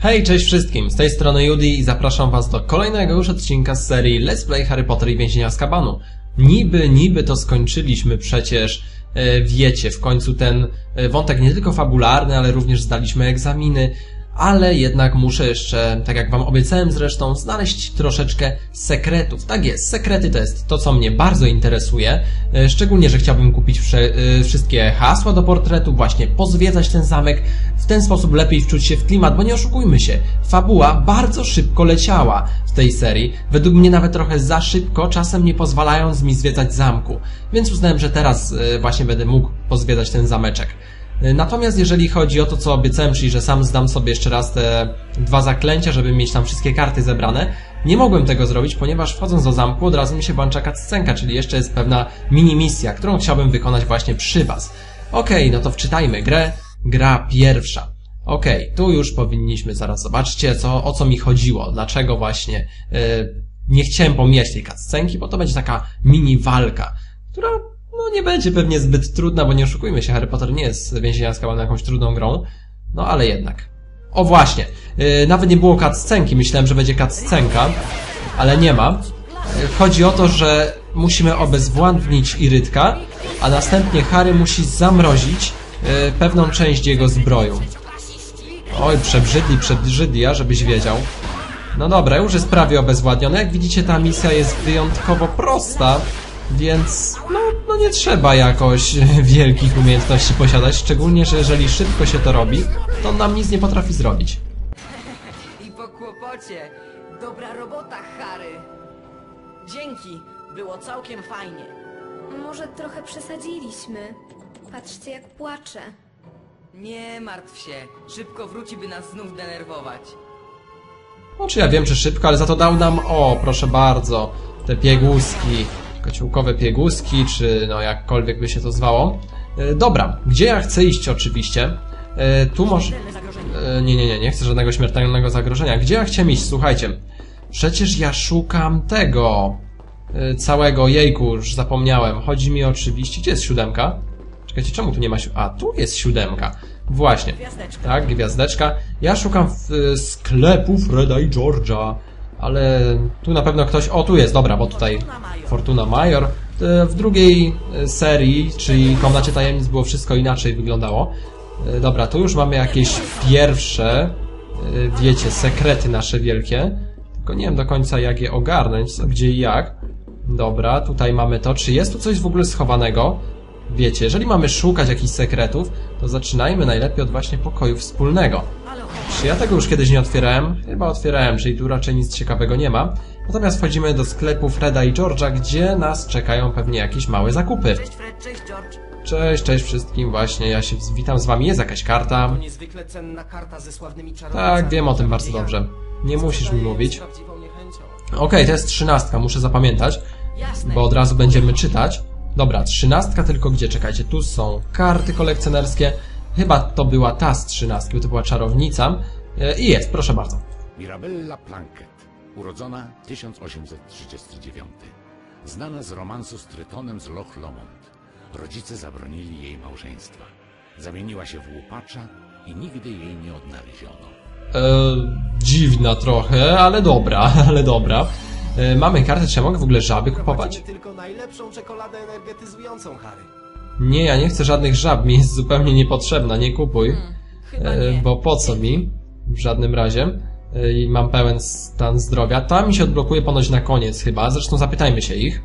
Hej, cześć wszystkim, z tej strony Judy i zapraszam was do kolejnego już odcinka z serii Let's Play Harry Potter i Więzienia Azkabanu. Niby, niby to skończyliśmy przecież, e, wiecie, w końcu ten e, wątek nie tylko fabularny, ale również zdaliśmy egzaminy, ale jednak muszę jeszcze, tak jak wam obiecałem zresztą, znaleźć troszeczkę sekretów. Tak jest, sekrety to jest to, co mnie bardzo interesuje, e, szczególnie, że chciałbym kupić e, wszystkie hasła do portretu, właśnie pozwiedzać ten zamek, w ten sposób lepiej wczuć się w klimat, bo nie oszukujmy się, fabuła bardzo szybko leciała w tej serii, według mnie nawet trochę za szybko, czasem nie pozwalając mi zwiedzać zamku, więc uznałem, że teraz e, właśnie będę mógł pozwiedzać ten zameczek. Natomiast jeżeli chodzi o to, co obiecałem, czyli że sam zdam sobie jeszcze raz te dwa zaklęcia, żeby mieć tam wszystkie karty zebrane, nie mogłem tego zrobić, ponieważ wchodząc do zamku od razu mi się włącza cutscenka, czyli jeszcze jest pewna mini misja, którą chciałbym wykonać właśnie przy Was. Okej, no to wczytajmy grę. Gra pierwsza. Okej, tu już powinniśmy zaraz zobaczcie, co, o co mi chodziło, dlaczego właśnie yy, nie chciałem pomijać tej cutscenki, bo to będzie taka mini walka, która no nie będzie pewnie zbyt trudna, bo nie oszukujmy się, Harry Potter nie jest więzienia Azkabanu jakąś trudną grą, no ale jednak. O właśnie, yy, nawet nie było cutscenki, myślałem, że będzie cutscenka, ale nie ma. Yy, chodzi o to, że musimy obezwładnić Irytka, a następnie Harry musi zamrozić yy, pewną część jego zbroju. Oj, przebrzydli, przebrzydli, a żebyś wiedział. No dobra, już jest prawie obezwładnione. Jak widzicie, ta misja jest wyjątkowo prosta, więc no, no nie trzeba jakoś wielkich umiejętności posiadać, szczególnie, że jeżeli szybko się to robi, to nam nic nie potrafi zrobić. I po kłopocie. Dobra robota, Harry. Dzięki. Było całkiem fajnie. Może trochę przesadziliśmy. Patrzcie, jak płacze. Nie martw się. Szybko wróci, by nas znów denerwować. Znaczy ja wiem, czy szybko, ale za to dał nam, o, proszę bardzo, te pieguski, kociołkowe pieguski, czy no jakkolwiek by się to zwało. E, dobra, gdzie ja chcę iść oczywiście? E, tu może... E, nie, nie, nie, nie chcę żadnego śmiertelnego zagrożenia. Gdzie ja chciałem iść? Słuchajcie, przecież ja szukam tego całego, jejku, już zapomniałem. Chodzi mi oczywiście, gdzie jest siódemka? Czekajcie, czemu tu nie ma si- A, tu jest siódemka. Właśnie. Gwiazdeczka. Tak, gwiazdeczka. Ja szukam w sklepu Freda i George'a, ale tu na pewno ktoś... O, tu jest, dobra, bo tutaj Fortuna Major. Y, W drugiej y, serii, czyli Komnacie Tajemnic było wszystko inaczej wyglądało. Y, Dobra, tu już mamy jakieś pierwsze, wiecie, sekrety nasze wielkie. Tylko nie wiem do końca jak je ogarnąć, gdzie i jak. Dobra, tutaj mamy to. Czy jest tu coś w ogóle schowanego? Wiecie, jeżeli mamy szukać jakichś sekretów, to zaczynajmy najlepiej od właśnie pokoju wspólnego. Czy ja tego już kiedyś nie otwierałem? Chyba otwierałem, czyli tu raczej nic ciekawego nie ma. Natomiast wchodzimy do sklepu Freda i George'a, gdzie nas czekają pewnie jakieś małe zakupy. Cześć Fred, cześć George. Cześć, cześć wszystkim, właśnie ja się witam z wami, jest jakaś karta. To niezwykle cenna karta ze sławnymi czarownicami. Tak, wiem o tym bardzo dobrze. Nie musisz mi mówić. Okej, to jest trzynastka, muszę zapamiętać, Jasne. bo od razu będziemy czytać. Dobra, trzynastka, tylko gdzie? Czekajcie, tu są karty kolekcjonerskie. Chyba to była ta z trzynastki, bo to była czarownica. E, I jest, proszę bardzo. Mirabella Plunkett, urodzona 1839. Znana z romansu z Trytonem z Loch Lomond. Rodzice zabronili jej małżeństwa. Zamieniła się w łupacza i nigdy jej nie odnaleziono. E, dziwna trochę, ale dobra, ale dobra. E, mamy kartę, czy ja mogę w ogóle żaby kupować? Prowadzimy tylko najlepszą czekoladę energetyzującą, Harry. Nie, ja nie chcę żadnych żab, mi jest zupełnie niepotrzebna, nie kupuj. Chyba E, nie. bo po co mi? W żadnym razie. E, I mam pełen stan zdrowia. Ta mi się odblokuje ponoć na koniec chyba, zresztą zapytajmy się ich.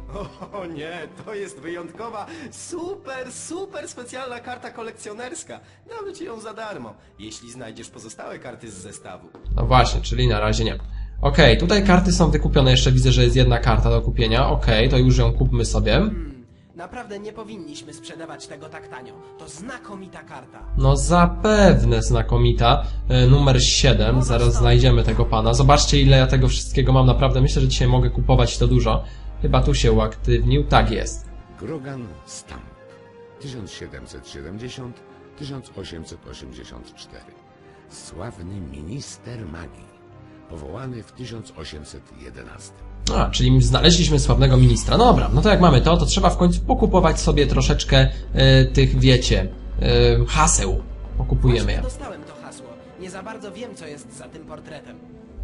O nie, to jest wyjątkowa, super, super specjalna karta kolekcjonerska. Damy ci ją za darmo, jeśli znajdziesz pozostałe karty z zestawu. No właśnie, czyli na razie nie. Okej, tutaj karty są wykupione, jeszcze widzę, że jest jedna karta do kupienia. Okej, to już ją kupmy sobie. Naprawdę nie powinniśmy sprzedawać tego tak tanio. To znakomita karta. No zapewne znakomita. E, Numer 7, zaraz znajdziemy tego pana. Zobaczcie ile ja tego wszystkiego mam, naprawdę myślę, że dzisiaj mogę kupować to dużo. Chyba tu się uaktywnił, tak jest. Grogan Stamp 1770-1884. Sławny minister magii, powołany w 1811. A, czyli znaleźliśmy sławnego ministra. No dobra, no to jak mamy to, to trzeba w końcu pokupować sobie troszeczkę e, tych, wiecie, e, haseł. Pokupujemy je. Dostałem to hasło. Nie za bardzo wiem, co jest za tym portretem.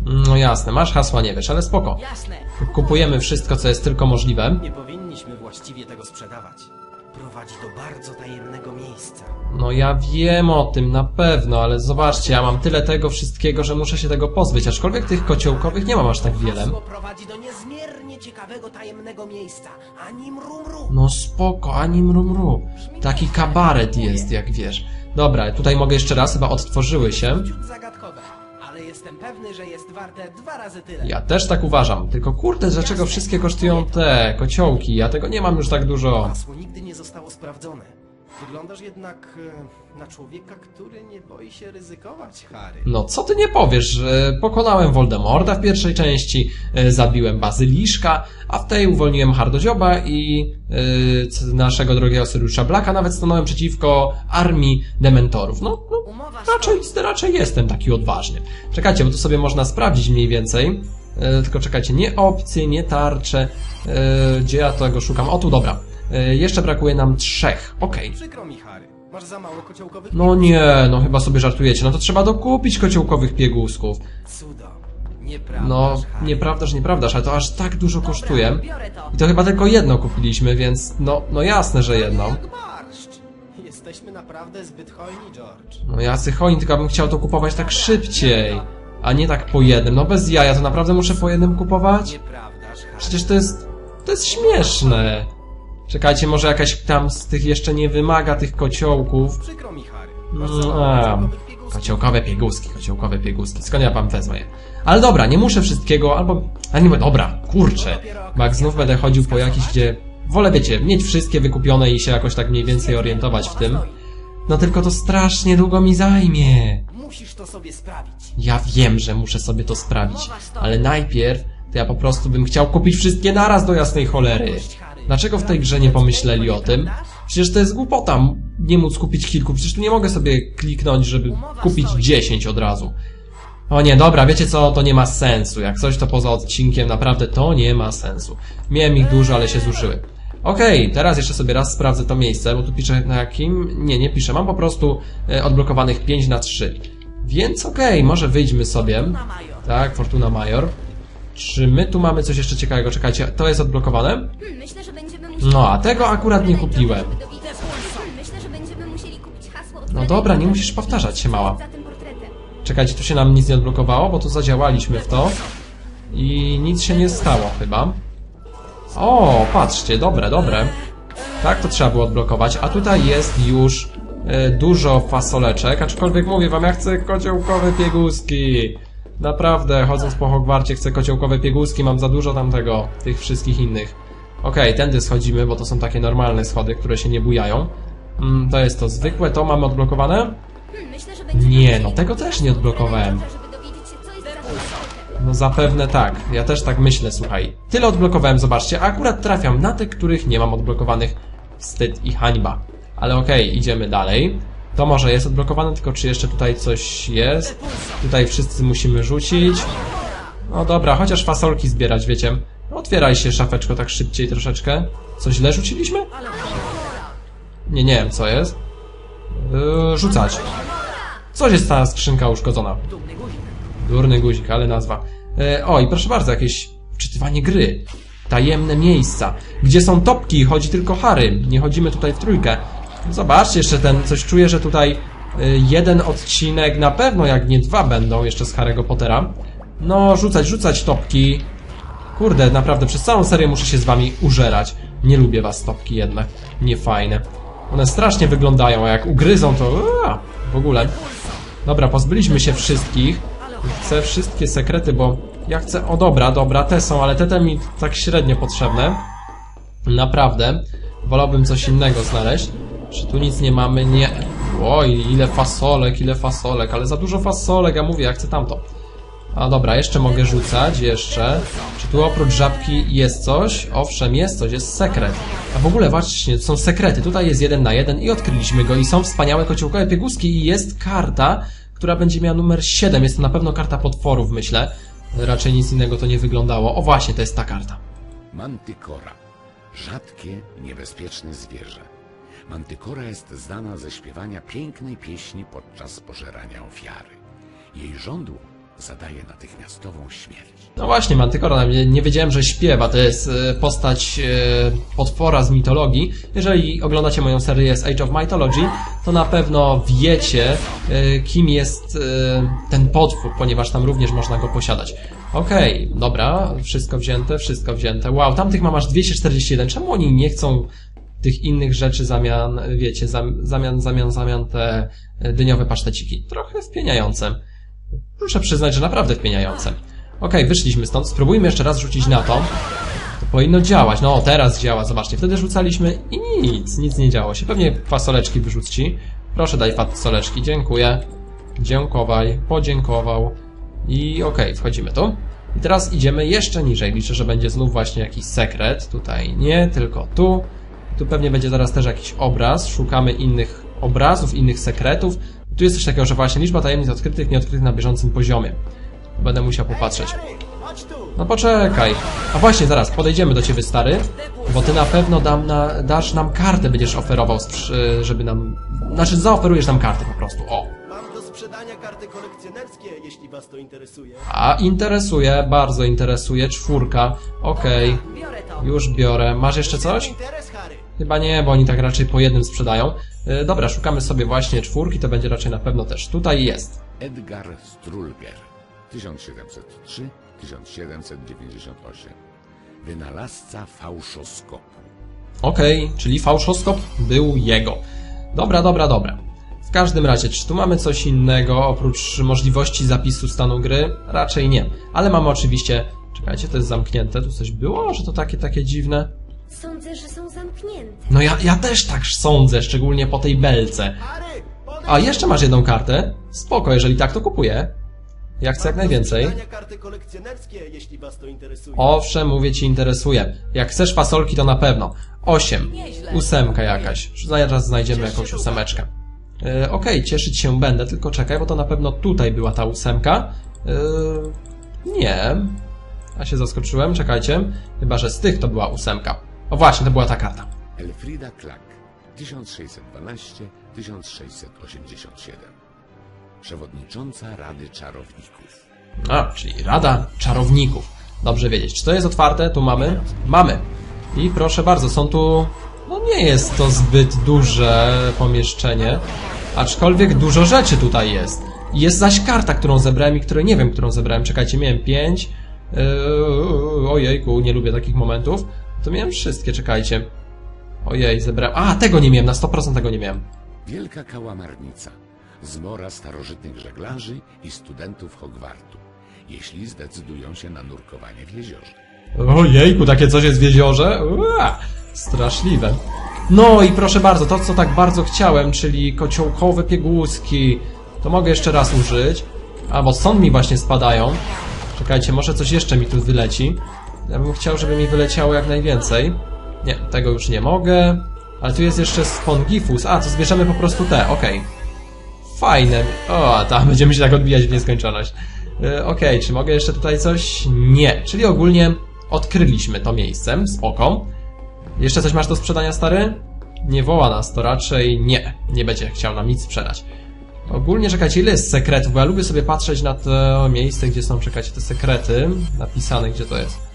No jasne, masz hasła, nie wiesz, ale spoko. Jasne. Kupujemy wszystko, co jest tylko możliwe. Nie powinniśmy właściwie tego sprzedawać. Prowadzi do bardzo tajemnego miejsca. No ja wiem o tym, na pewno, ale zobaczcie, ja mam tyle tego wszystkiego, że muszę się tego pozbyć, aczkolwiek tych kociołkowych nie mam aż tak wiele. Hasło prowadzi do niezmiernie ciekawego, tajemnego miejsca. Ani mru mru. No spoko, ani mrumru. Taki kabaret jest, jak wiesz. Dobra, tutaj mogę jeszcze raz, chyba odtworzyły się. Ciut zagadkowe. Jestem pewny, że jest warte dwa razy tyle. Ja też tak uważam, tylko kurde, dlaczego wszystkie kosztują te kociołki? Ja tego nie mam już tak dużo. Hasło nigdy nie zostało sprawdzone. Wyglądasz jednak e, na człowieka, który nie boi się ryzykować, Harry. No co ty nie powiesz, pokonałem Voldemorta w pierwszej części, e, zabiłem Bazyliszka, a w tej uwolniłem Hardodzioba i c- naszego drogiego Siriusza Blacka nawet stanąłem przeciwko armii Dementorów. No, no raczej, raczej jestem taki odważny. Czekajcie, bo tu sobie można sprawdzić mniej więcej. E, tylko czekajcie, nie opcje, nie tarcze. E, gdzie ja tego szukam? O tu, dobra. E, jeszcze brakuje nam trzech. Okej. Przykro mi, Harry. Masz za mało kociołkowych No nie, no chyba sobie żartujecie. No to trzeba dokupić kociołkowych piegusków. Cudo. No, Harry. nieprawdaż, nieprawdaż, ale to aż tak dużo kosztuje. Biorę to. I to chyba tylko jedno kupiliśmy, więc no, no jasne, że jedno. Jak barszcz. Jesteśmy naprawdę zbyt hojni, George. No jasny choin, tylko bym chciał to kupować tak szybciej, a nie tak po jednym. No bez jaja, to naprawdę muszę po jednym kupować? Nieprawdaż, Harry. Przecież to jest, to jest śmieszne. Czekajcie, może jakaś tam z tych jeszcze nie wymaga tych kociołków. Przykro mi, Harry. No, a, piegusków. kociołkowe pieguski, kociołkowe pieguski. Skąd ja wam wezmę je? Ale dobra, nie muszę wszystkiego, albo... A nie, dobra, kurczę. Bo jak znów będę chodził po jakiś, gdzie... Wolę, wiecie, mieć wszystkie wykupione i się jakoś tak mniej więcej orientować w tym. No tylko to strasznie długo mi zajmie. Musisz to sobie sprawić. Ja wiem, że muszę sobie to sprawić, ale najpierw to ja po prostu bym chciał kupić wszystkie naraz do jasnej cholery. Dlaczego w tej grze nie pomyśleli o tym? Przecież to jest głupota nie móc kupić kilku, przecież tu nie mogę sobie kliknąć, żeby kupić 10 od razu. O nie, dobra, wiecie co, to nie ma sensu. Jak coś to poza odcinkiem, naprawdę to nie ma sensu. Miałem ich dużo, ale się zużyły. Okej, teraz jeszcze sobie raz sprawdzę to miejsce, bo tu piszę na jakim... Nie, nie piszę, mam po prostu e, odblokowanych 5 na 3. Więc okej, może wyjdźmy sobie. Tak, Fortuna Major. Czy my tu mamy coś jeszcze ciekawego? Czekajcie, to jest odblokowane? Hmm, myślę, że będziemy musieli... No, a tego akurat nie kupiłem. Hmm, myślę, że będziemy musieli kupić hasło... No dobra, nie musisz powtarzać się, mała. Za tym portretem. Czekajcie, tu się nam nic nie odblokowało, bo tu zadziałaliśmy w to. I nic się nie stało chyba. O, patrzcie, dobre, dobre. Tak, to trzeba było odblokować. A tutaj jest już e, dużo fasoleczek, aczkolwiek mówię wam, ja chcę kociołkowe pieguski. Naprawdę, chodząc po Hogwarcie chcę kociołkowe pieguski, mam za dużo tamtego, tych wszystkich innych. Okej, tędy schodzimy, bo to są takie normalne schody, które się nie bujają. Mm, to jest to zwykłe, to mamy odblokowane? Nie, no tego też nie odblokowałem. No zapewne tak. Ja też tak myślę, słuchaj. Tyle odblokowałem, zobaczcie, a akurat trafiam na te, których nie mam odblokowanych. Wstyd i hańba. Ale okej, idziemy dalej. To może jest odblokowane, tylko czy jeszcze tutaj coś jest? Tutaj wszyscy musimy rzucić. No dobra, chociaż fasolki zbierać, wiecie. Otwieraj się, szafeczko, tak szybciej troszeczkę. Co źle rzuciliśmy? Nie, nie wiem, co jest. Yy, rzucać. Coś jest ta skrzynka uszkodzona. Durny guzik, ale nazwa. E, o, i proszę bardzo, jakieś wczytywanie gry. Tajemne miejsca. Gdzie są topki? Chodzi tylko Harry. Nie chodzimy tutaj w trójkę. Zobaczcie jeszcze ten, coś czuję, że tutaj e, jeden odcinek, na pewno jak nie dwa będą jeszcze z Harry'ego Pottera. No, rzucać, rzucać topki. Kurde, naprawdę, przez całą serię muszę się z wami użerać. Nie lubię was topki jednak. Niefajne. One strasznie wyglądają, a jak ugryzą to... W ogóle. Dobra, pozbyliśmy się wszystkich. Chcę wszystkie sekrety, bo ja chcę... O dobra, dobra, te są, ale te, te mi tak średnio potrzebne. Naprawdę. Wolałbym coś innego znaleźć. Czy tu nic nie mamy? Nie. Oj, ile fasolek, ile fasolek, ale za dużo fasolek, ja mówię, ja chcę tamto. A dobra, jeszcze mogę rzucać, jeszcze. Czy tu oprócz żabki jest coś? Owszem, jest coś, jest sekret. A w ogóle właśnie, są sekrety. Tutaj jest jeden na jeden i odkryliśmy go i są wspaniałe kociołkowe pieguski i jest karta, która będzie miała numer 7. Jest to na pewno karta potworów, myślę. Raczej nic innego to nie wyglądało. O właśnie, to jest ta karta. Mantykora. Rzadkie, niebezpieczne zwierzę. Mantykora jest znana ze śpiewania pięknej pieśni podczas pożerania ofiary. Jej żądło zadaje natychmiastową śmierć. No właśnie, Mantykora, nie, wiedziałem, że śpiewa. To jest e, postać e, potwora z mitologii. Jeżeli oglądacie moją serię z Age of Mythology, to na pewno wiecie, e, kim jest ten potwór, ponieważ tam również można go posiadać. Okej, dobra, wszystko wzięte, wszystko wzięte. Wow, tamtych mam aż 241. Czemu oni nie chcą tych innych rzeczy zamian, wiecie, zam, zamian, zamian, zamian te e, dyniowe paszteciki? Trochę wpieniające. Muszę przyznać, że naprawdę wpieniające. Okej, wyszliśmy stąd. Spróbujmy jeszcze raz rzucić na to. To powinno działać. No, teraz działa, zobaczcie. Wtedy rzucaliśmy i nic, nic nie działo się. Pewnie fasoleczki wyrzuci. Proszę daj fasoleczki, dziękuję. Dziękowaj, podziękował. I okej, wchodzimy tu. I teraz idziemy jeszcze niżej. Liczę, że będzie znów właśnie jakiś sekret. Tutaj nie, tylko tu. Tu pewnie będzie zaraz też jakiś obraz. Szukamy innych obrazów, innych sekretów. Tu jest coś takiego, że właśnie liczba tajemnic odkrytych, nieodkrytych na bieżącym poziomie. Będę musiał popatrzeć. No poczekaj. A właśnie, zaraz, podejdziemy do ciebie, stary. Bo ty na pewno dam na, dasz nam kartę, będziesz oferował, sprz- żeby nam... Znaczy, zaoferujesz nam kartę po prostu, o. Mam do sprzedania karty kolekcjonerskie, jeśli was to interesuje. A, interesuje, bardzo interesuje, czwórka. Okej, to. już biorę. Masz jeszcze coś? Interes, Harry! Chyba nie, bo oni tak raczej po jednym sprzedają. E, dobra, szukamy sobie właśnie czwórki, to będzie raczej na pewno też tutaj jest. Edgar Strulger 1703-1798 Wynalazca fałszoskopu. Okej, czyli fałszoskop był jego. Dobra, dobra, dobra. W każdym razie, czy tu mamy coś innego oprócz możliwości zapisu stanu gry? Raczej nie. Ale mamy oczywiście... Czekajcie, to jest zamknięte. Tu coś było, że to takie, takie dziwne? Sądzę, że są zamknięte. No ja, ja też tak sądzę, szczególnie po tej belce. A, jeszcze masz jedną kartę? Spoko, jeżeli tak, to kupuję. Ja chcę jak najwięcej. sprzedania karty kolekcjonerskie, jeśli was to interesuje. Owszem, mówię ci, interesuje. Jak chcesz fasolki, to na pewno. Osiem. Ósemka jakaś. Zaraz znajdziemy jakąś ósemeczkę. E, Okej, cieszyć się będę, tylko czekaj, bo to na pewno tutaj była ta ósemka. E, nie. A się zaskoczyłem, czekajcie. Chyba, że z tych to była ósemka. O właśnie, to była ta karta. Elfrida Klack 1612-1687 Przewodnicząca Rady Czarowników. A, czyli Rada Czarowników. Dobrze wiedzieć. Czy to jest otwarte? Tu mamy? Mamy. I proszę bardzo, są tu... No nie jest to zbyt duże pomieszczenie, aczkolwiek dużo rzeczy tutaj jest. Jest zaś karta, którą zebrałem i której nie wiem, którą zebrałem. Czekajcie, miałem pięć. Yy, ojejku, nie lubię takich momentów. To miałem wszystkie, czekajcie. Ojej, zebrałem... A, tego nie miałem, na 100% tego nie miałem. Wielka Kałamarnica. Zmora starożytnych żeglarzy i studentów Hogwartu. Jeśli zdecydują się na nurkowanie w jeziorze. Ojejku, takie coś jest w jeziorze? Ua, straszliwe. No i proszę bardzo, to co tak bardzo chciałem, czyli kociołkowe pieguski. To mogę jeszcze raz użyć. A, bo stąd mi właśnie spadają. Czekajcie, może coś jeszcze mi tu wyleci. Ja bym chciał, żeby mi wyleciało jak najwięcej. Nie, tego już nie mogę. Ale tu jest jeszcze spongifus. A, to zbierzemy po prostu te, okej. Fajne. O, tam będziemy się tak odbijać w nieskończoność. E, Okej, czy mogę jeszcze tutaj coś? Nie. Czyli ogólnie odkryliśmy to miejsce. Spoko. Jeszcze coś masz do sprzedania, stary? Nie woła nas to raczej nie. Nie będzie chciał nam nic sprzedać. Ogólnie, czekajcie, ile jest sekretów? Bo ja lubię sobie patrzeć na to miejsce, gdzie są, czekajcie, te sekrety napisane, gdzie to jest.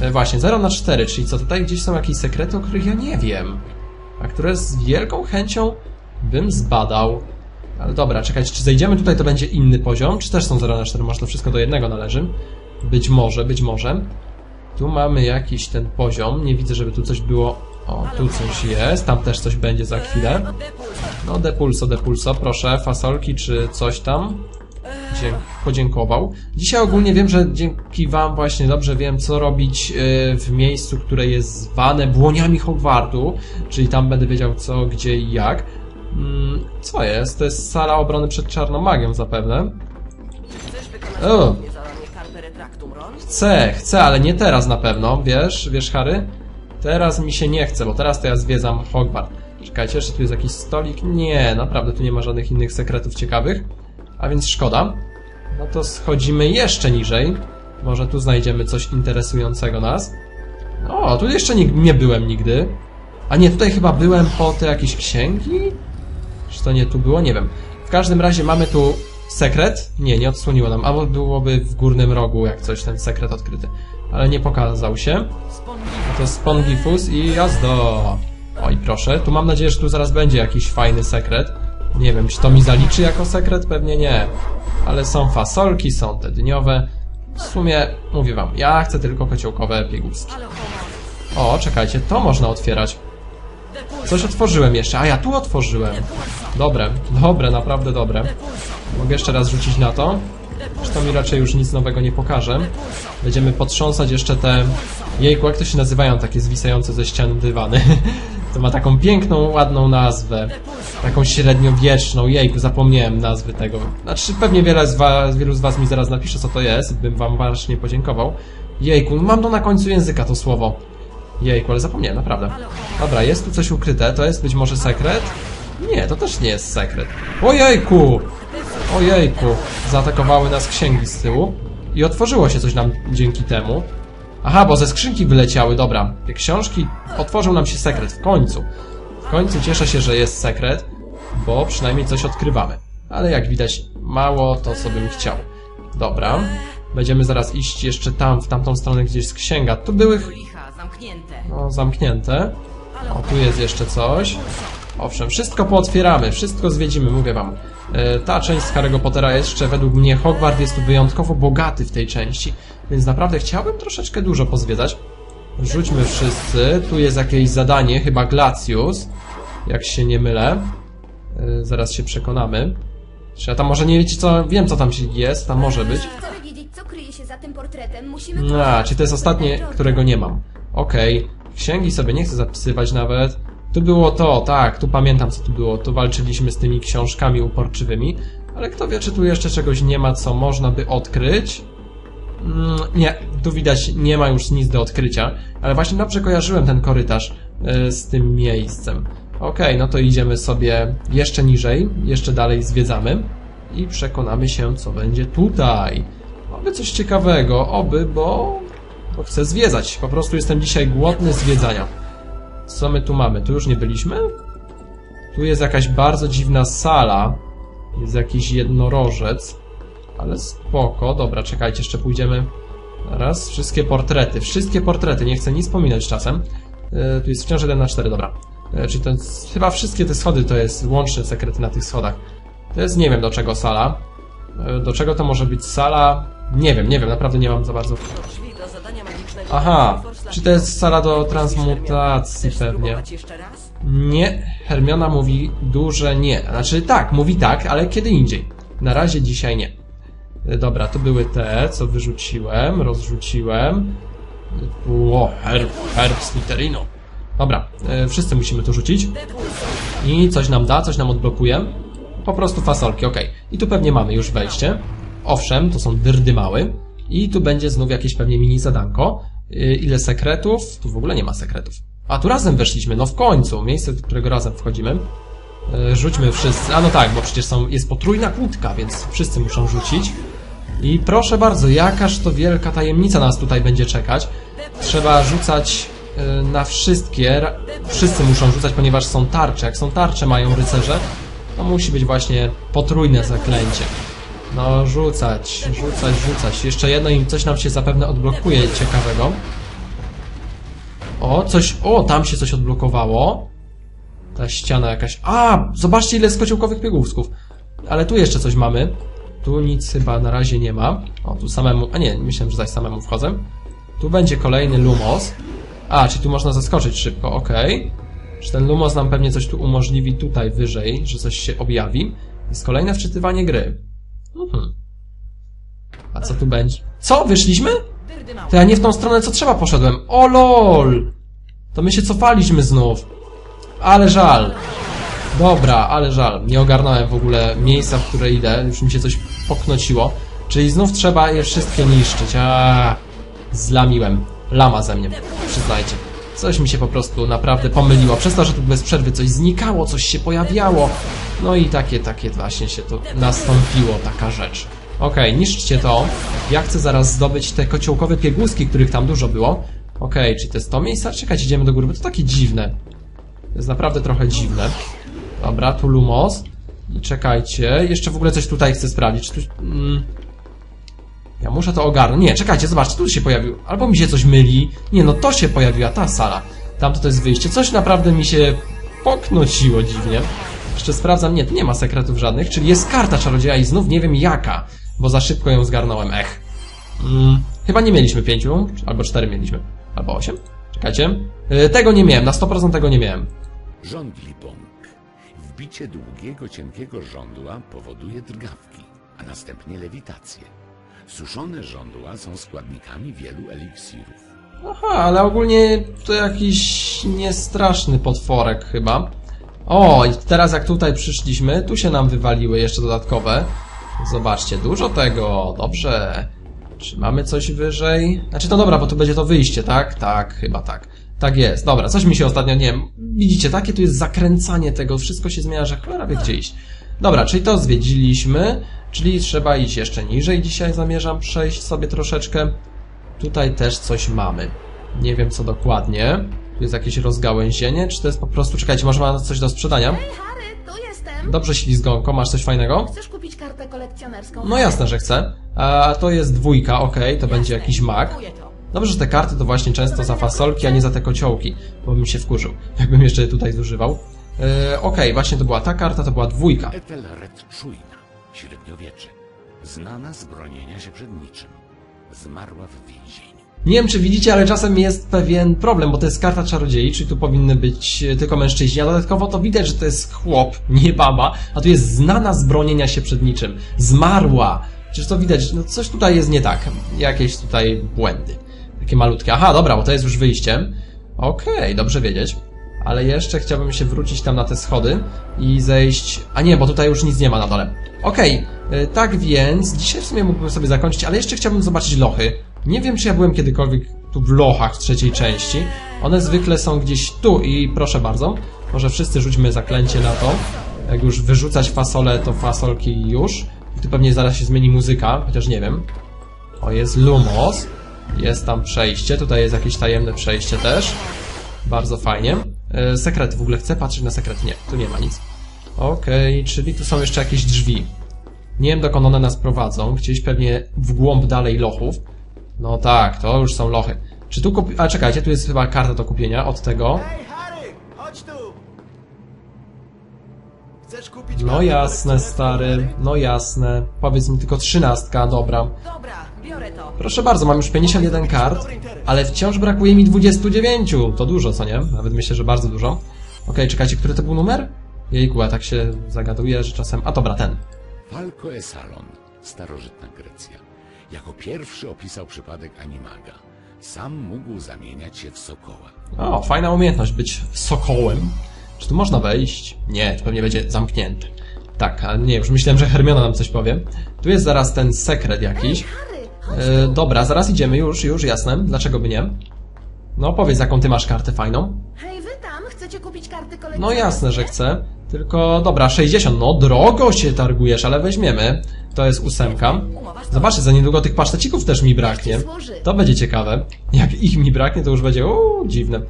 E, Właśnie, 0 na 4, czyli co, tutaj gdzieś są jakieś sekrety, o których ja nie wiem. A które z wielką chęcią bym zbadał. Ale dobra, czekajcie, czy zejdziemy tutaj, to będzie inny poziom? Czy też są 0 na 4? Może to wszystko do jednego należy? Być może, być może. Tu mamy jakiś ten poziom. Nie widzę, żeby tu coś było. O, tu coś jest. Tam też coś będzie za chwilę. No depulso. No, depulso, depulso, proszę. Fasolki czy coś tam. Dzie podziękował. Dzisiaj ogólnie wiem, że dzięki wam właśnie dobrze wiem, co robić yy, w miejscu, które jest zwane błoniami Hogwartu, czyli tam będę wiedział co, gdzie i jak. Mm, co jest? To jest sala obrony przed czarną magią zapewne. O. Chcę, chcę, ale nie teraz na pewno, wiesz, wiesz Harry? Teraz mi się nie chce, bo teraz to ja zwiedzam Hogwart. Czekajcie, jeszcze tu jest jakiś stolik? Nie, naprawdę tu nie ma żadnych innych sekretów ciekawych. A więc szkoda. No to schodzimy jeszcze niżej. Może tu znajdziemy coś interesującego nas. O, tu jeszcze nie, nie byłem nigdy. A nie, tutaj chyba byłem po te jakieś księgi? Czy to nie tu było? Nie wiem. W każdym razie mamy tu Sekret? Nie, nie odsłoniło nam. Albo byłoby w górnym rogu, jak coś, ten sekret odkryty. Ale nie pokazał się. No to Spongifus i jazda. Oj, proszę. Tu mam nadzieję, że tu zaraz będzie jakiś fajny sekret. Nie wiem, czy to mi zaliczy jako sekret? Pewnie nie. Ale są fasolki, są te dniowe. W sumie, mówię wam, ja chcę tylko kociołkowe piegówki. O, czekajcie, to można otwierać. Coś otworzyłem jeszcze, a ja tu otworzyłem. Dobre, dobre, naprawdę dobre. Mogę jeszcze raz rzucić na to. Zresztą mi raczej już nic nowego nie pokaże. Będziemy potrząsać jeszcze te... Jejku, jak to się nazywają takie zwisające ze ścian dywany? To ma taką piękną, ładną nazwę. Taką średniowieczną. Jejku, zapomniałem nazwy tego. Znaczy, pewnie wiele z was, wielu z was mi zaraz napisze, co to jest. Bym wam właśnie podziękował. Jejku, mam to na końcu języka, to słowo. Jejku, ale zapomniałem, naprawdę. Dobra, jest tu coś ukryte. To jest być może sekret? Nie, to też nie jest sekret. Ojejku! Ojejku! Zaatakowały nas księgi z tyłu. I otworzyło się coś nam dzięki temu. Aha, bo ze skrzynki wyleciały, dobra. Te książki... Otworzył nam się sekret, w końcu. W końcu cieszę się, że jest sekret, bo przynajmniej coś odkrywamy. Ale jak widać, mało to, co bym chciał. Dobra. Będziemy zaraz iść jeszcze tam, w tamtą stronę, gdzieś jest księga. Tu były no, zamknięte. O, tu jest jeszcze coś. Owszem, wszystko pootwieramy, wszystko zwiedzimy, mówię wam. E, ta część z Harry'ego Pottera jeszcze, według mnie, Hogwart jest tu wyjątkowo bogaty w tej części, więc naprawdę chciałbym troszeczkę dużo pozwiedzać. Rzućmy wszyscy. Tu jest jakieś zadanie, chyba Glacius, jak się nie mylę. E, zaraz się przekonamy. Czy ja tam może nie wiecie co, wiem co tam się jest, tam może być. Musimy... A, czy to jest ostatnie, którego nie mam. Okej. Księgi sobie nie chcę zapisywać nawet. Tu było to, tak, tu pamiętam co tu było. Tu walczyliśmy z tymi książkami uporczywymi. Ale kto wie, czy tu jeszcze czegoś nie ma, co można by odkryć? Mm, nie, tu widać, nie ma już nic do odkrycia. Ale właśnie dobrze kojarzyłem ten korytarz y, z tym miejscem. Okej, no to idziemy sobie jeszcze niżej, jeszcze dalej zwiedzamy i przekonamy się, co będzie tutaj. Oby coś ciekawego, oby, bo, bo chcę zwiedzać. Po prostu jestem dzisiaj głodny zwiedzania. Co my tu mamy? Tu już nie byliśmy? Tu jest jakaś bardzo dziwna sala. Jest jakiś jednorożec. Ale spoko. Dobra, czekajcie, jeszcze pójdziemy. Raz, wszystkie portrety. Wszystkie portrety, nie chcę nic pominąć czasem. E, tu jest wciąż 1 na 4, dobra. E, czyli to jest, chyba wszystkie te schody to jest łączne sekrety na tych schodach. To jest nie wiem do czego sala. E, Do czego to może być sala? Nie wiem, nie wiem, naprawdę nie mam za bardzo. Zadania magicznego. Aha, czy to jest sala do transmutacji pewnie? Nie, Hermiona mówi duże nie. Znaczy tak, mówi tak, ale kiedy indziej. Na razie dzisiaj nie. Dobra, to były te, co wyrzuciłem, rozrzuciłem. O, herb, herb Slytherinu. Dobra, e, wszyscy musimy to rzucić. I coś nam da, coś nam odblokuje. Po prostu fasolki, ok. I tu pewnie mamy już wejście. Owszem, to są dyrdy mały. I tu będzie znów jakieś pewnie mini zadanko. Y, Ile sekretów? Tu w ogóle nie ma sekretów. A tu razem weszliśmy, no w końcu. Miejsce, do którego razem wchodzimy. Y, Rzućmy wszyscy. A no tak, bo przecież są, jest potrójna kłódka, więc wszyscy muszą rzucić. I proszę bardzo, jakaż to wielka tajemnica nas tutaj będzie czekać. Trzeba rzucać y, na wszystkie. Wszyscy muszą rzucać, ponieważ są tarcze. Jak są tarcze, mają rycerze, to musi być właśnie potrójne zaklęcie. No, rzucać, rzucać, rzucać. Jeszcze jedno i coś nam się zapewne odblokuje ciekawego. O, coś, o, tam się coś odblokowało. Ta ściana jakaś. A, zobaczcie ile jest kociołkowych piegówków. Ale tu jeszcze coś mamy. Tu nic chyba na razie nie ma. O, tu samemu, a nie, myślałem, że zaś samemu wchodzę. Tu będzie kolejny Lumos. A, czyli tu można zaskoczyć szybko, okej. Czy ten Lumos nam pewnie coś tu umożliwi tutaj wyżej, że coś się objawi. Jest kolejne wczytywanie gry. Mhm. A co tu będzie? Co? Wyszliśmy? To ja nie w tą stronę, co trzeba poszedłem. O lol! To my się cofaliśmy znów. Ale żal. Dobra, ale żal. Nie ogarnąłem w ogóle miejsca, w które idę. Już mi się coś poknociło. Czyli znów trzeba je wszystkie niszczyć. A, zlamiłem. Lama ze mnie. Przyznajcie. Coś mi się po prostu naprawdę pomyliło. Przez to, że tu bez przerwy coś znikało, coś się pojawiało. No i takie, takie właśnie się to nastąpiło, taka rzecz. Okej, niszczcie to. Ja chcę zaraz zdobyć te kociołkowe pieguski, których tam dużo było. Okej, czy to jest to miejsce? Czekajcie, idziemy do góry, bo to takie dziwne. To jest naprawdę trochę dziwne. Dobra, tu Lumos. I czekajcie, jeszcze w ogóle coś tutaj chcę sprawdzić. Czy tu, mm, ja muszę to ogarnąć. Nie, czekajcie, zobaczcie, tu się pojawił. Albo mi się coś myli. Nie, no to się pojawiła, ta sala. Tamto to jest wyjście. Coś naprawdę mi się poknociło dziwnie. Jeszcze sprawdzam, nie, tu nie ma sekretów żadnych, czyli jest karta czarodzieja i znów nie wiem jaka, bo za szybko ją zgarnąłem, ech. Mm, chyba nie mieliśmy pięciu, albo cztery mieliśmy, albo osiem. Czekajcie. Y, tego nie miałem, na 100% tego nie miałem. Żądli bąk. Wbicie długiego, cienkiego żądła powoduje drgawki, a następnie lewitację. Suszone żądła są składnikami wielu eliksirów. Aha, ale ogólnie to jakiś niestraszny potworek chyba. O, i teraz jak tutaj przyszliśmy, tu się nam wywaliły jeszcze dodatkowe. Zobaczcie, dużo tego, dobrze. Czy mamy coś wyżej? Znaczy, no dobra, bo tu będzie to wyjście, tak? Tak, chyba tak. Tak jest, dobra, coś mi się ostatnio, nie wiem, widzicie, takie tu jest zakręcanie tego, wszystko się zmienia, że cholera wie gdzie iść. Dobra, czyli to zwiedziliśmy, czyli trzeba iść jeszcze niżej, dzisiaj zamierzam przejść sobie troszeczkę. Tutaj też coś mamy. Nie wiem co dokładnie. Tu jest jakieś rozgałęzienie, czy to jest po prostu... Czekajcie, może ma coś do sprzedania? Dobrze, ślizgonko, masz coś fajnego? Chcesz kupić kartę kolekcjonerską? No jasne, że chcę. A to jest dwójka, okej, to będzie jakiś mak. Dobrze, że te karty to właśnie często za fasolki, a nie za te kociołki, bo bym się wkurzył, jakbym jeszcze je tutaj zużywał. Yy, okej, właśnie to była ta karta, to była dwójka. Ethelred Czujna, średniowiecze. Znana z bronienia się przed niczym. Zmarła w więzieniu. Nie wiem, czy widzicie, ale czasem jest pewien problem, bo to jest karta czarodziei, czyli tu powinny być e, tylko mężczyźni, a dodatkowo to widać, że to jest chłop, nie baba, a tu jest znana z bronienia się przed niczym. Zmarła! Przecież to widać, no coś tutaj jest nie tak. Jakieś tutaj błędy. Takie malutkie. Aha, dobra, bo to jest już wyjściem. Okej, dobrze wiedzieć. Ale jeszcze chciałbym się wrócić tam na te schody i zejść... A nie, bo tutaj już nic nie ma na dole. Okej, y, tak więc dzisiaj w sumie mógłbym sobie zakończyć, ale jeszcze chciałbym zobaczyć lochy. Nie wiem, czy ja byłem kiedykolwiek tu w lochach w trzeciej części. One zwykle są gdzieś tu i proszę bardzo, może wszyscy rzućmy zaklęcie na to. Jak już wyrzucać fasolę, to fasolki już. I tu pewnie zaraz się zmieni muzyka, chociaż nie wiem. O, jest Lumos. Jest tam przejście. Tutaj jest jakieś tajemne przejście też. Bardzo fajnie. E, sekrety w ogóle chcę patrzeć na sekrety. Nie, tu nie ma nic. Okej, czyli tu są jeszcze jakieś drzwi. Nie wiem dokąd one nas prowadzą. Gdzieś pewnie w głąb dalej lochów. No tak, to już są lochy. Czy tu kupi... A czekajcie, tu jest chyba karta do kupienia od tego. No jasne, stary. No jasne. Powiedz mi tylko trzynastka, dobra. Dobra. Proszę bardzo, mam już 51 kart, ale wciąż brakuje mi 29. To dużo, co nie? Nawet myślę, że bardzo dużo. Okej, czekajcie, który to był numer? Jejku, ja tak się zagaduję, że czasem... A dobra, ten. Falco Esalon, starożytna Grecja. Jako pierwszy opisał przypadek animaga. Sam mógł zamieniać się w sokoła. O, fajna umiejętność, być sokołem. Czy tu można wejść? Nie, to pewnie będzie zamknięte. Tak, a nie, już myślałem, że Hermiona nam coś powie. Tu jest zaraz ten sekret jakiś. E, dobra, zaraz idziemy, już, już, jasne. Dlaczego by nie? No, powiedz, jaką ty masz kartę fajną. Hej, wy tam, chcecie kupić karty? No jasne, że chcę. Tylko, dobra, 60. No, drogo się targujesz, ale weźmiemy. To jest ósemka. Zobaczcie, za niedługo tych pasztecików też mi braknie. To będzie ciekawe. Jak ich mi braknie, to już będzie uuu, dziwne.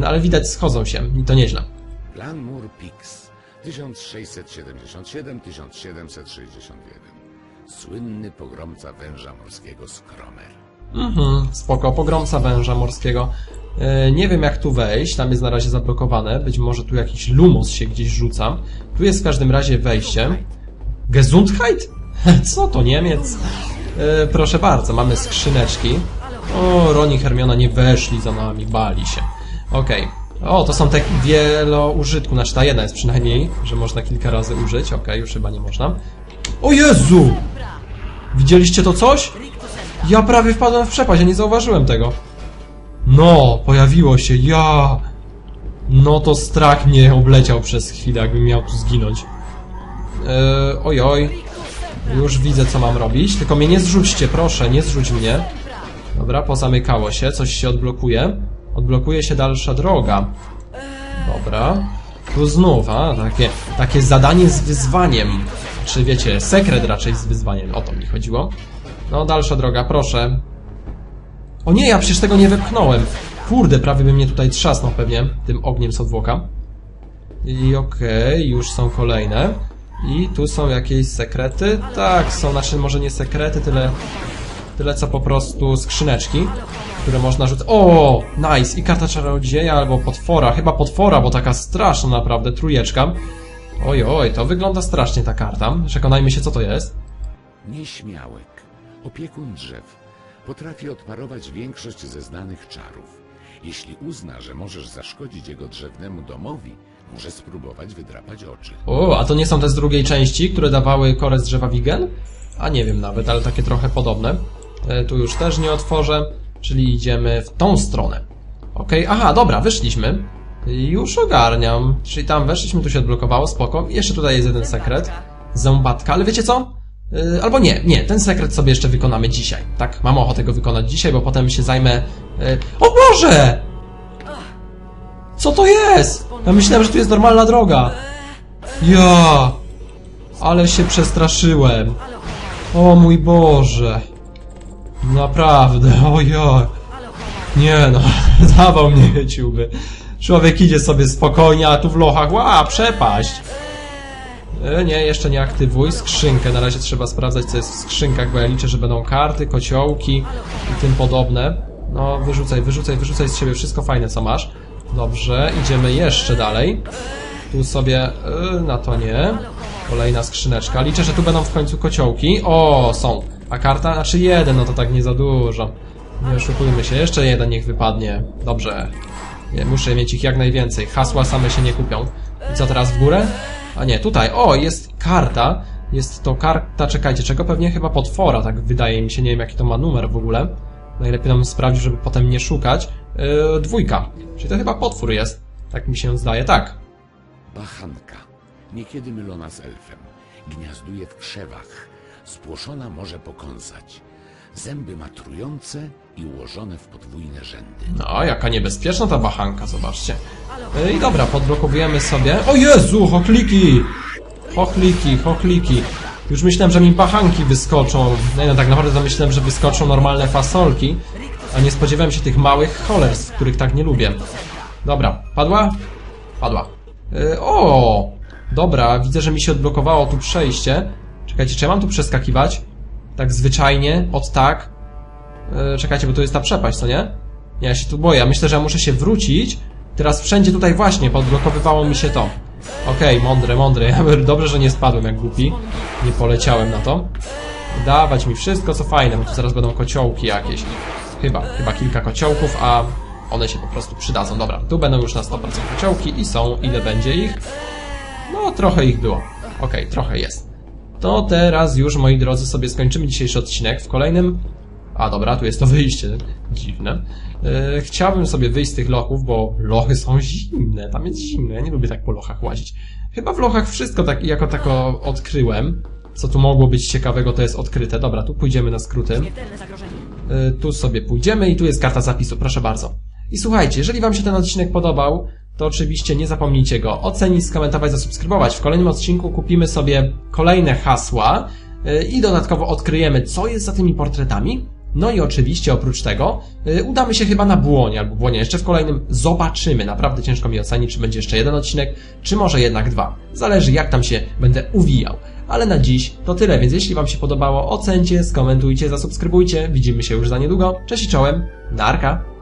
No, ale widać, schodzą się i to nieźle. Glanmur Pix 1677-1761 Słynny pogromca węża morskiego Skromer. Mhm, spoko, pogromca węża morskiego. E, nie wiem jak tu wejść, tam jest na razie zablokowane. Być może tu jakiś lumos się gdzieś rzuca. Tu jest w każdym razie wejście. Gesundheit? Co to, Niemiec? E, proszę bardzo, mamy skrzyneczki. O, Ron i Hermiona nie weszli za nami, bali się. Okej. O, to są te wielo-użytku, znaczy ta jedna jest przynajmniej, że można kilka razy użyć. Okej, już chyba nie można. O Jezu! Widzieliście to coś? Ja prawie wpadłem w przepaść, ja nie zauważyłem tego. No, pojawiło się, ja... No to strach mnie obleciał przez chwilę, jakbym miał tu zginąć. Eee, ojoj. Już widzę, co mam robić. Tylko mnie nie zrzućcie, proszę, nie zrzuć mnie. Dobra, pozamykało się, coś się odblokuje. Odblokuje się dalsza droga. Dobra. Tu znów, a, takie, takie zadanie z wyzwaniem. Czy wiecie, sekret raczej z wyzwaniem. O to mi chodziło. No, dalsza droga, proszę. O nie, ja przecież tego nie wepchnąłem. Kurde, prawie by mnie tutaj trzasnął pewnie tym ogniem z odwłoka. I okej, już są kolejne. I tu są jakieś sekrety? Tak, są, znaczy może nie sekrety, tyle, tyle co po prostu skrzyneczki, które można rzucać. O, nice! I karta czarodzieja albo potwora, chyba potwora, bo taka straszna naprawdę, trójeczka. Oj, oj, to wygląda strasznie ta karta. Przekonajmy się, co to jest. Nieśmiałek, opiekun drzew, potrafi odparować większość ze znanych czarów. Jeśli uzna, że możesz zaszkodzić jego drzewnemu domowi, może spróbować wydrapać oczy. O, a to nie są te z drugiej części, które dawały korę z drzewa Wigen? A nie wiem nawet, ale takie trochę podobne. E, tu już też nie otworzę, czyli idziemy w tą stronę. Okej, aha, dobra, wyszliśmy. Już ogarniam. Czyli tam weszliśmy, tu się odblokowało, spoko. Jeszcze tutaj jest jeden sekret. Zębatka, ale wiecie co? Yy, albo nie, nie, ten sekret sobie jeszcze wykonamy dzisiaj. Tak, mam ochotę go wykonać dzisiaj, bo potem się zajmę... Yy... O Boże! Co to jest? Ja myślałem, że tu jest normalna droga. Ja! Ale się przestraszyłem. O mój Boże. Naprawdę, ojoj. Nie no, zawał mnie ciuby. Człowiek idzie sobie spokojnie, a tu w lochach, ła, przepaść. E, nie, jeszcze nie aktywuj. Skrzynkę, na razie trzeba sprawdzać, co jest w skrzynkach, bo ja liczę, że będą karty, kociołki i tym podobne. No, wyrzucaj, wyrzucaj, wyrzucaj z siebie wszystko fajne, co masz. Dobrze, idziemy jeszcze dalej. Tu sobie, yy, na to nie. Kolejna skrzyneczka. Liczę, że tu będą w końcu kociołki. O, są. A karta, znaczy jeden, no to tak nie za dużo. Nie oszukujmy się, jeszcze jeden niech wypadnie. Dobrze. Muszę mieć ich jak najwięcej. Hasła same się nie kupią. I co teraz w górę? A nie, tutaj. O, jest karta. Jest to karta, czekajcie, czego pewnie chyba potwora, tak wydaje mi się. Nie wiem, jaki to ma numer w ogóle. Najlepiej nam sprawdzić, żeby potem nie szukać. Yy, dwójka. Czyli to chyba potwór jest. Tak mi się zdaje, tak. Bachanka, niekiedy mylona z elfem, gniazduje w krzewach, spłoszona może pokąsać. Zęby ma trujące i ułożone w podwójne rzędy. No, jaka niebezpieczna ta bachanka, zobaczcie. Yy, I dobra, podblokowujemy sobie. O Jezu, chochliki! Chochliki, chochliki. Już myślałem, że mi bachanki wyskoczą. Nie no, tak naprawdę to myślałem, że wyskoczą normalne fasolki. A nie spodziewałem się tych małych cholerstw, których tak nie lubię. Dobra, padła? Padła. Yy, o! Dobra, widzę, że mi się odblokowało tu przejście. Czekajcie, czy ja mam tu przeskakiwać? Tak zwyczajnie, od tak. Yy, czekajcie, bo tu jest ta przepaść, co nie? Ja się tu boję. Myślę, że muszę się wrócić. Teraz wszędzie tutaj właśnie podblokowywało mi się to. Okej, mądre, mądre. Dobrze, że nie spadłem jak głupi. Nie poleciałem na to. Dawać mi wszystko, co fajne, bo tu zaraz będą kociołki jakieś. Chyba, chyba kilka kociołków, a one się po prostu przydadzą. Dobra, tu będą już na 100% kociołki i są. Ile będzie ich? No, trochę ich było. Okej, trochę jest. To teraz już, moi drodzy, sobie skończymy dzisiejszy odcinek. W kolejnym... A, dobra, tu jest to wyjście. Dziwne. Yy, chciałbym sobie wyjść z tych lochów, bo lochy są zimne. Tam jest zimno. Ja nie lubię tak po lochach łazić. Chyba w lochach wszystko tak jako tako odkryłem. Co tu mogło być ciekawego, to jest odkryte. Dobra, tu pójdziemy na skróty. Y, tu sobie pójdziemy i tu jest karta zapisu, proszę bardzo. I słuchajcie, jeżeli Wam się ten odcinek podobał, to oczywiście nie zapomnijcie go ocenić, skomentować, zasubskrybować. W kolejnym odcinku kupimy sobie kolejne hasła y, i dodatkowo odkryjemy, co jest za tymi portretami. No i oczywiście oprócz tego y, udamy się chyba na Błonie, albo Błonie jeszcze w kolejnym zobaczymy. Naprawdę ciężko mi ocenić, czy będzie jeszcze jeden odcinek, czy może jednak dwa. Zależy jak tam się będę uwijał. Ale na dziś to tyle, więc jeśli Wam się podobało, ocencie, skomentujcie, zasubskrybujcie. Widzimy się już za niedługo. Cześć i czołem, narka!